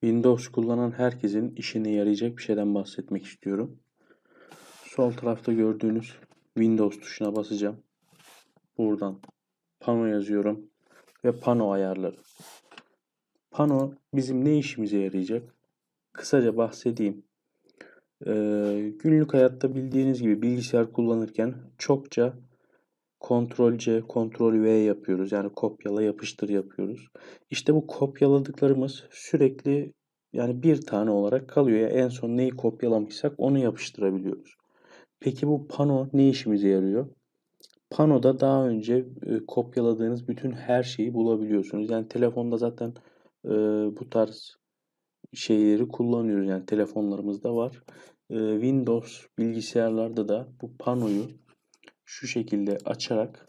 Windows kullanan herkesin işine yarayacak bir şeyden bahsetmek istiyorum. Sol tarafta gördüğünüz Windows tuşuna basacağım. Buradan pano yazıyorum ve pano ayarları. Pano bizim ne işimize yarayacak? Kısaca bahsedeyim. Ee, günlük hayatta bildiğiniz gibi bilgisayar kullanırken çokça Ctrl C, Ctrl V yapıyoruz. Yani kopyala yapıştır yapıyoruz. İşte bu kopyaladıklarımız sürekli yani bir tane olarak kalıyor. Ya en son neyi kopyalamışsak onu yapıştırabiliyoruz. Peki bu pano ne işimize yarıyor? Panoda daha önce e, kopyaladığınız bütün her şeyi bulabiliyorsunuz. Yani telefonda zaten e, bu tarz şeyleri kullanıyoruz. Yani telefonlarımızda var. E, Windows bilgisayarlarda da bu panoyu şu şekilde açarak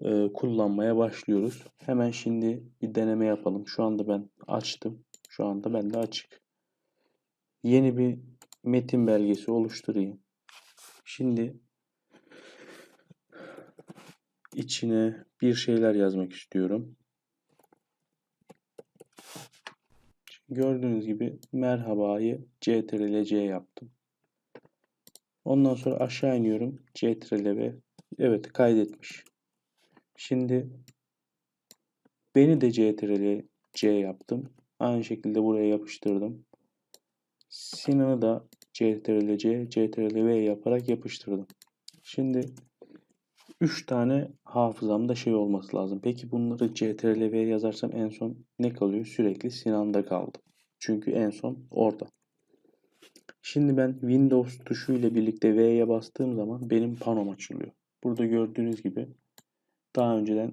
e, kullanmaya başlıyoruz. Hemen şimdi bir deneme yapalım. Şu anda ben açtım. Şu anda bende açık. Yeni bir metin belgesi oluşturayım. Şimdi içine bir şeyler yazmak istiyorum. Gördüğünüz gibi merhabayı CTRL C yaptım. Ondan sonra aşağı iniyorum. CTRL ve evet kaydetmiş. Şimdi beni de CTRL C yaptım. Aynı şekilde buraya yapıştırdım. Sinan'ı da CTRL C, CTRL V yaparak yapıştırdım. Şimdi 3 tane hafızamda şey olması lazım. Peki bunları CTRL V yazarsam en son ne kalıyor? Sürekli Sinan'da kaldı. Çünkü en son orada. Şimdi ben Windows tuşu ile birlikte V'ye bastığım zaman benim panom açılıyor. Burada gördüğünüz gibi daha önceden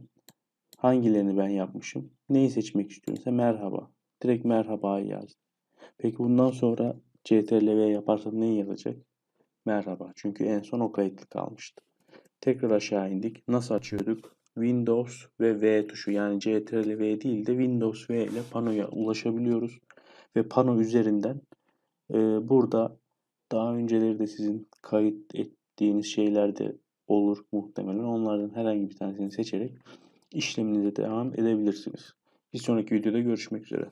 hangilerini ben yapmışım? Neyi seçmek istiyorsa merhaba. Direkt merhabayı yazdım. Peki bundan sonra CTRL V yaparsam neyi yazacak? Merhaba. Çünkü en son o kayıtlı kalmıştı. Tekrar aşağı indik. Nasıl açıyorduk? Windows ve V tuşu yani CTRL V değil de Windows V ile panoya ulaşabiliyoruz. Ve pano üzerinden burada daha önceleri de sizin kayıt ettiğiniz şeyler de olur muhtemelen. Onlardan herhangi bir tanesini seçerek işleminize devam edebilirsiniz. Bir sonraki videoda görüşmek üzere.